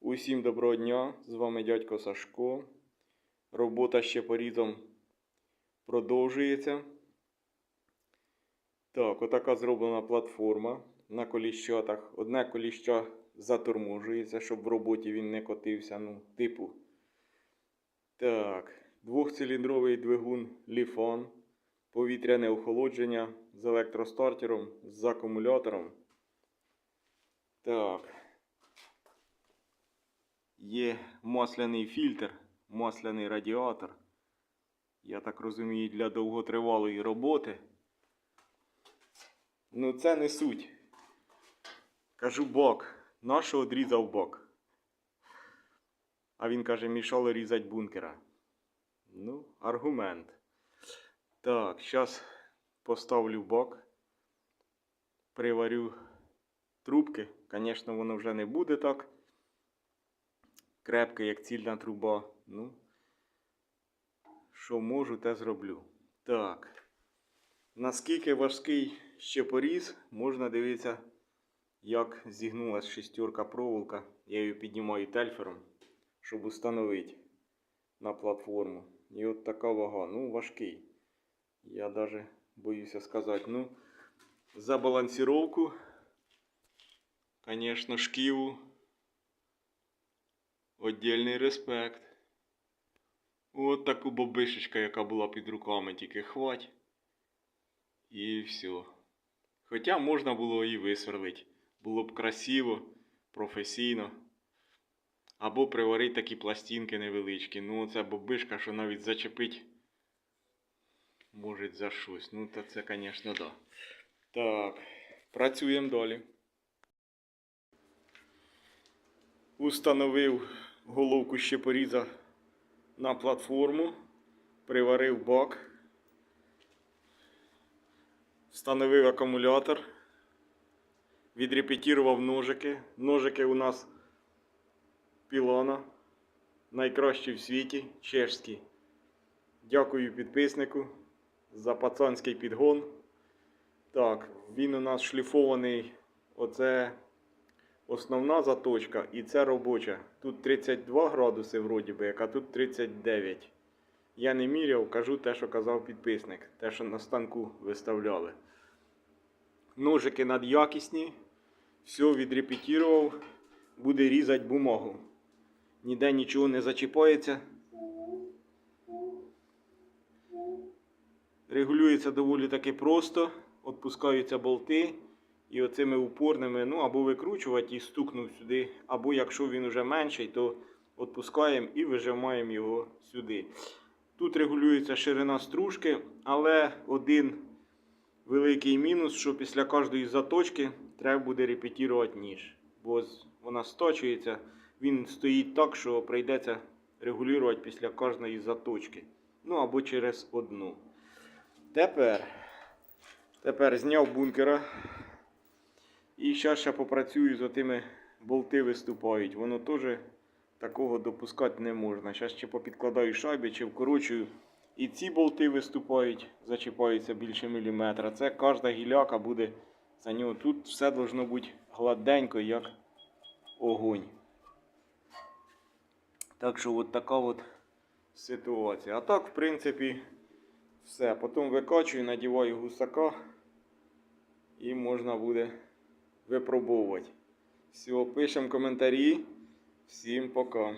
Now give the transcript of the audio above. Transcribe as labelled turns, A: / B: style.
A: Усім доброго дня! З вами дядько Сашко. Робота ще порізом продовжується. Так, отака зроблена платформа на коліщатах. Одне коліща заторможується, щоб в роботі він не котився. Ну, типу. Так, двохциліндровий двигун Ліфон, повітряне охолодження з електростартером, з акумулятором. Так. Є масляний фільтр, масляний радіатор. Я так розумію, для довготривалої роботи. Ну, це не суть. Кажу бок. Нащо одрізав бок? А він каже, мішало різати бункера. Ну, аргумент. Так, зараз поставлю бок. Приварю трубки. Звісно, воно вже не буде так крепке, як цільна труба. Ну, що можу, те зроблю. Так. Наскільки важкий ще поріз, можна дивитися, як зігнулася шестерка проволока. Я її піднімаю тельфером, щоб установити на платформу. І от така вага. Ну, важкий. Я навіть боюся сказати. Ну, за балансіровку, звісно, шківу. Отдільний респект. От таку бобишечка, яка була під руками, тільки хвать. І все. Хоча можна було і висверлити. Було б красиво, професійно. Або приварити такі пластинки невеличкі. Ну, оце бобишка, що навіть зачепить. Може за щось. Ну, то це, звісно, да. Так, працюємо далі. Установив головку щепоріза на платформу, приварив бак, встановив акумулятор, відрепетірував ножики. Ножики у нас пілона, найкращі в світі, чешські. Дякую підписнику за пацанський підгон. Так, він у нас шліфований. Оце основна заточка і це робоча. Тут 32 градуси вроді би, а тут 39. Я не міряв, кажу те, що казав підписник, те, що на станку виставляли. Ножики надякісні. Все відрепетірував. Буде різати бумагу. Ніде нічого не зачіпається. Регулюється доволі таки просто. Отпускаються болти. І оцими упорними, ну або викручувати і стукнув сюди, або якщо він вже менший, то відпускаємо і вижимаємо його сюди. Тут регулюється ширина стружки, але один великий мінус, що після кожної заточки треба буде репетірувати ніж. Бо вона сточується, він стоїть так, що прийдеться регулювати після кожної заточки. Ну або через одну. Тепер, тепер зняв бункера. І зараз ще попрацюю з отими болти виступають. Воно теж такого допускати не можна. Зараз ще попідкладаю шайби чи вкорочую. І ці болти виступають, зачіпаються більше міліметра. Це кожна гіляка буде за нього. Тут все должно бути гладенько, як огонь. Так що от така от ситуація. А так, в принципі, все. Потім викачую, надіваю гусака і можна буде випробовувати. Все, пишемо коментарі. Всім пока.